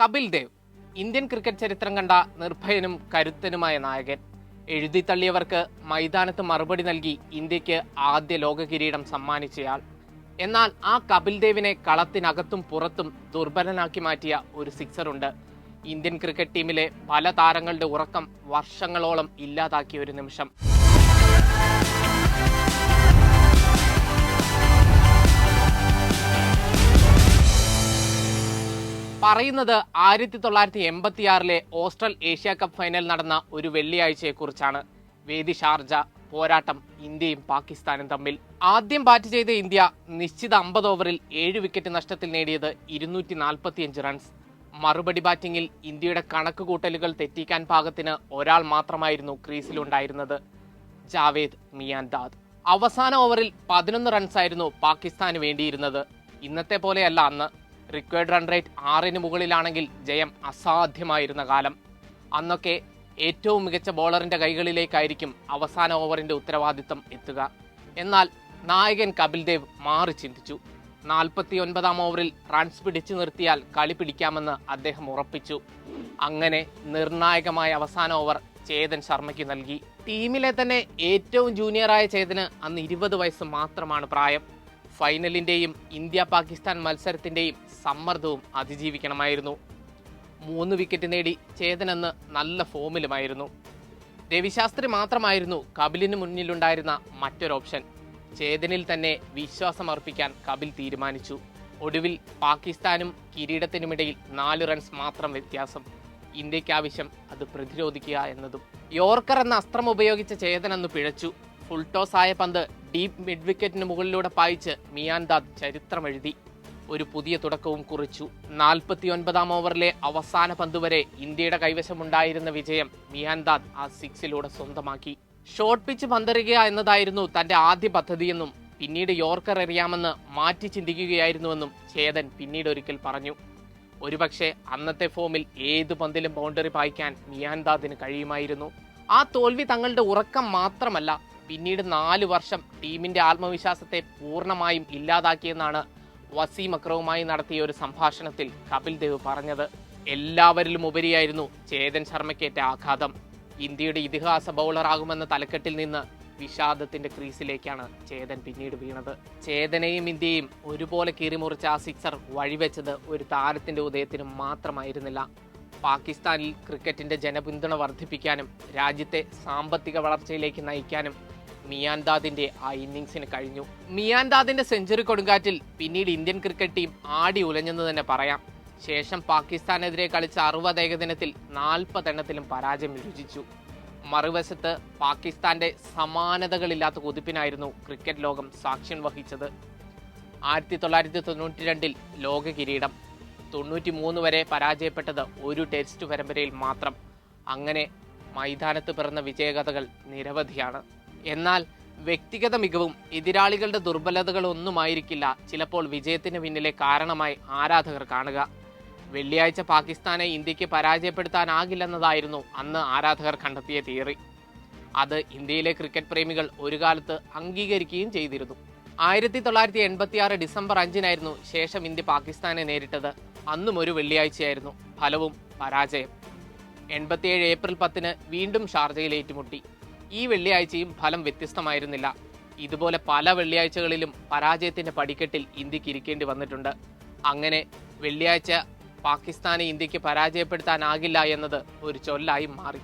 Kapil Dev Indian cricket ചരിത്രം കണ്ട നിർഭയനും കരുത്തനുമായ നായകൻ. എഴുതി തള്ളിയവർക്ക് മൈതാനത്ത് മറുപടി നൽകി ഇന്ത്യയ്ക്ക് ആദ്യ ലോക കിരീടം സമ്മാനിച്ചയാൾ. എന്നാൽ ആ കപിൽ ദേവിനെ കളത്തിനകത്തും പുറത്തും ദുർബലനാക്കി മാറ്റിയ ഒരു സിക്സറുണ്ട്. ഇന്ത്യൻ ക്രിക്കറ്റ് ടീമിലെ പല താരങ്ങളുടെ ഉറക്കം വർഷങ്ങളോളം ഇല്ലാതാക്കിയ ഒരു നിമിഷം. പറയുന്നത് ആയിരത്തി തൊള്ളായിരത്തി എൺപത്തിയാറിലെ ഓസ്ട്രൽ ഏഷ്യ കപ്പ് ഫൈനൽ നടന്ന ഒരു വെള്ളിയാഴ്ചയെക്കുറിച്ചാണ്. വേദി ഷാർജ പോരാട്ടം ഇന്ത്യയും പാകിസ്ഥാനും തമ്മിൽ. ആദ്യം ബാറ്റ് ചെയ്ത ഇന്ത്യ നിശ്ചിത അമ്പത് ഓവറിൽ ഏഴ് വിക്കറ്റ് നഷ്ടത്തിൽ നേടിയത് ഇരുന്നൂറ്റി നാൽപ്പത്തിയഞ്ച് റൺസ് മറുപടി ബാറ്റിംഗിൽ ഇന്ത്യയുടെ കണക്ക് കൂട്ടലുകൾ തെറ്റിക്കാൻ പാകത്തിന് ഒരാൾ മാത്രമായിരുന്നു ക്രീസിലുണ്ടായിരുന്നത് ജാവേദ് മിയാൻ ദാദ് അവസാന ഓവറിൽ പതിനൊന്ന് റൺസായിരുന്നു പാകിസ്ഥാന് വേണ്ടിയിരുന്നത്. ഇന്നത്തെ പോലെയല്ല അന്ന്. റിക്വയർഡ് റൺ റേറ്റ് ആറിന് മുകളിലാണെങ്കിൽ ജയം അസാധ്യമായിരുന്ന കാലം. അന്നൊക്കെ ഏറ്റവും മികച്ച ബോളറിന്റെ കൈകളിലേക്കായിരിക്കും അവസാന ഓവറിന്റെ ഉത്തരവാദിത്തം എത്തുക. എന്നാൽ നായകൻ കപിൽ ദേവ് മാറി ചിന്തിച്ചു. നാൽപ്പത്തി ഒൻപതാം ഓവറിൽ റൺസ് പിടിച്ചു നിർത്തിയാൽ കളി പിടിക്കാമെന്ന് അദ്ദേഹം ഉറപ്പിച്ചു. അങ്ങനെ നിർണായകമായ അവസാന ഓവർ ചേതൻ ശർമ്മയ്ക്ക് നൽകി. ടീമിലെ തന്നെ ഏറ്റവും ജൂനിയറായ ചേതന് അന്ന് ഇരുപത് വയസ്സ് മാത്രമാണ് പ്രായം. ഫൈനലിന്റെയും ഇന്ത്യ പാകിസ്ഥാൻ മത്സരത്തിന്റെയും സമ്മർദ്ദവും അതിജീവിക്കണമായിരുന്നു. മൂന്ന് വിക്കറ്റ് നേടി ചേതനെന്ന് നല്ല ഫോമിലുമായിരുന്നു. രവിശാസ്ത്രി മാത്രമായിരുന്നു കപിലിന് മുന്നിലുണ്ടായിരുന്ന മറ്റൊരു ഓപ്ഷൻ. ചേതനിൽ തന്നെ വിശ്വാസമർപ്പിക്കാൻ കപിൽ തീരുമാനിച്ചു. ഒടുവിൽ പാകിസ്ഥാനും കിരീടത്തിനുമിടയിൽ നാല് റൺസ് മാത്രം വ്യത്യാസം. ഇന്ത്യയ്ക്ക് ആവശ്യം അത് പ്രതിരോധിക്കുക എന്നതും. യോർക്കർ എന്ന അസ്ത്രം ഉപയോഗിച്ച ചേതൻ അന്ന് പിഴച്ചു. ഫുൾ ടോസ് ആയ പന്ത് ഡീപ് മിഡ് വിക്കറ്റിന് മുകളിലൂടെ പായിച്ച് മിയാൻദാദ് ചരിത്രമെഴുതി. ഒരു പുതിയ തുടക്കവും കുറിച്ചു. നാൽപ്പത്തി ഒൻപതാം ഓവറിലെ അവസാന പന്ത് വരെ ഇന്ത്യയുടെ കൈവശമുണ്ടായിരുന്ന വിജയം മിയാൻദാദ് ആ സിക്സിലൂടെ സ്വന്തമാക്കി. ഷോർട്ട് പിച്ച് പന്തെറിയുക എന്നതായിരുന്നു തന്റെ ആദ്യ പദ്ധതിയെന്നും പിന്നീട് യോർക്കർ എറിയാമെന്ന് മാറ്റി ചിന്തിക്കുകയായിരുന്നുവെന്നും ചേതൻ പിന്നീട് ഒരിക്കൽ പറഞ്ഞു. ഒരുപക്ഷെ അന്നത്തെ ഫോമിൽ ഏത് പന്തിലും ബൗണ്ടറി പായിക്കാൻ മിയാൻദാദിന് കഴിയുമായിരുന്നു. ആ തോൽവി തങ്ങളുടെ ഉറക്കം മാത്രമല്ല പിന്നീട് നാല് വർഷം ടീമിന്റെ ആത്മവിശ്വാസത്തെ പൂർണമായും ഇല്ലാതാക്കിയെന്നാണ് വസീം അക്രവുമായി നടത്തിയ ഒരു സംഭാഷണത്തിൽ കപിൽ ദേവ് പറഞ്ഞത്. എല്ലാവരിലും ഉപരിയായിരുന്നു ചേതൻ ശർമ്മയ്ക്കേറ്റ ആഘാതം. ഇന്ത്യയുടെ ഇതിഹാസ ബൗളറാകുമെന്ന തലക്കെട്ടിൽ നിന്ന് വിഷാദത്തിന്റെ ക്രീസിലേക്കാണ് ചേതൻ പിന്നീട് വീണത്. ചേതനയും ഇന്ത്യയും ഒരുപോലെ കീറിമുറിച്ച ആ സിക്സർ വഴിവെച്ചത് ഒരു താരത്തിന്റെ ഉദയത്തിന് മാത്രമായിരുന്നില്ല. പാകിസ്ഥാനിൽ ക്രിക്കറ്റിന്റെ ജനപിന്തുണ വർദ്ധിപ്പിക്കാനും രാജ്യത്തെ സാമ്പത്തിക വളർച്ചയിലേക്ക് നയിക്കാനും മിയാൻദാദിന്റെ ആ ഇന്നിങ്സിന് കഴിഞ്ഞു. മിയാൻദാദിന്റെ സെഞ്ചുറി കൊടുങ്കാറ്റിൽ പിന്നീട് ഇന്ത്യൻ ക്രിക്കറ്റ് ടീം ആടി ഉലഞ്ഞെന്ന് തന്നെ പറയാം. ശേഷം പാകിസ്ഥാനെതിരെ കളിച്ച അറുപത് ഏകദിനത്തിൽ നാൽപ്പതെണ്ണത്തിലും പരാജയം രുചിച്ചു മറുവശത്ത് പാകിസ്ഥാന്റെ സമാനതകളില്ലാത്ത കുതിപ്പിനായിരുന്നു ക്രിക്കറ്റ് ലോകം സാക്ഷ്യം വഹിച്ചത്. ആയിരത്തി തൊള്ളായിരത്തി തൊണ്ണൂറ്റി രണ്ടിൽ ലോക കിരീടം. തൊണ്ണൂറ്റി മൂന്ന് വരെ പരാജയപ്പെട്ടത് ഒരു ടെസ്റ്റ് പരമ്പരയിൽ മാത്രം. അങ്ങനെ മൈതാനത്ത് പിറന്ന വിജയകഥകൾ നിരവധിയാണ്. എന്നാൽ വ്യക്തിഗത മികവും എതിരാളികളുടെ ദുർബലതകളൊന്നുമായിരിക്കില്ല. ചിലപ്പോൾ വിജയത്തിന് പിന്നിലെ കാരണമായി ആരാധകർ കാണുക. വെള്ളിയാഴ്ച പാകിസ്ഥാനെ ഇന്ത്യയ്ക്ക് പരാജയപ്പെടുത്താനാകില്ലെന്നതായിരുന്നു അന്ന് ആരാധകർ കണ്ടെത്തിയ തിയറി. അത് ഇന്ത്യയിലെ ക്രിക്കറ്റ് പ്രേമികൾ ഒരു കാലത്ത് അംഗീകരിക്കുകയും ചെയ്തിരുന്നു. ആയിരത്തി തൊള്ളായിരത്തി എൺപത്തി ആറ് ഡിസംബർ അഞ്ചിനായിരുന്നു ശേഷം ഇന്ത്യ പാകിസ്ഥാനെ നേരിട്ടത്. അന്നും ഒരു വെള്ളിയാഴ്ചയായിരുന്നു. ഫലവും പരാജയം. എൺപത്തിയേഴ് ഏപ്രിൽ പത്തിന് വീണ്ടും ഷാർജയിൽ ഏറ്റുമുട്ടി. ഈ വെള്ളിയാഴ്ചയും ഫലം വ്യത്യസ്തമായിരുന്നില്ല. ഇതുപോലെ പല വെള്ളിയാഴ്ചകളിലും പരാജയത്തിന്റെ പടിക്കെട്ടിൽ ഇന്ത്യയ്ക്ക് ഇരിക്കേണ്ടി വന്നിട്ടുണ്ട്. അങ്ങനെ വെള്ളിയാഴ്ച പാകിസ്ഥാനെ ഇന്ത്യയ്ക്ക് പരാജയപ്പെടുത്താനാകില്ല എന്നത് ഒരു ചൊല്ലായി മാറി.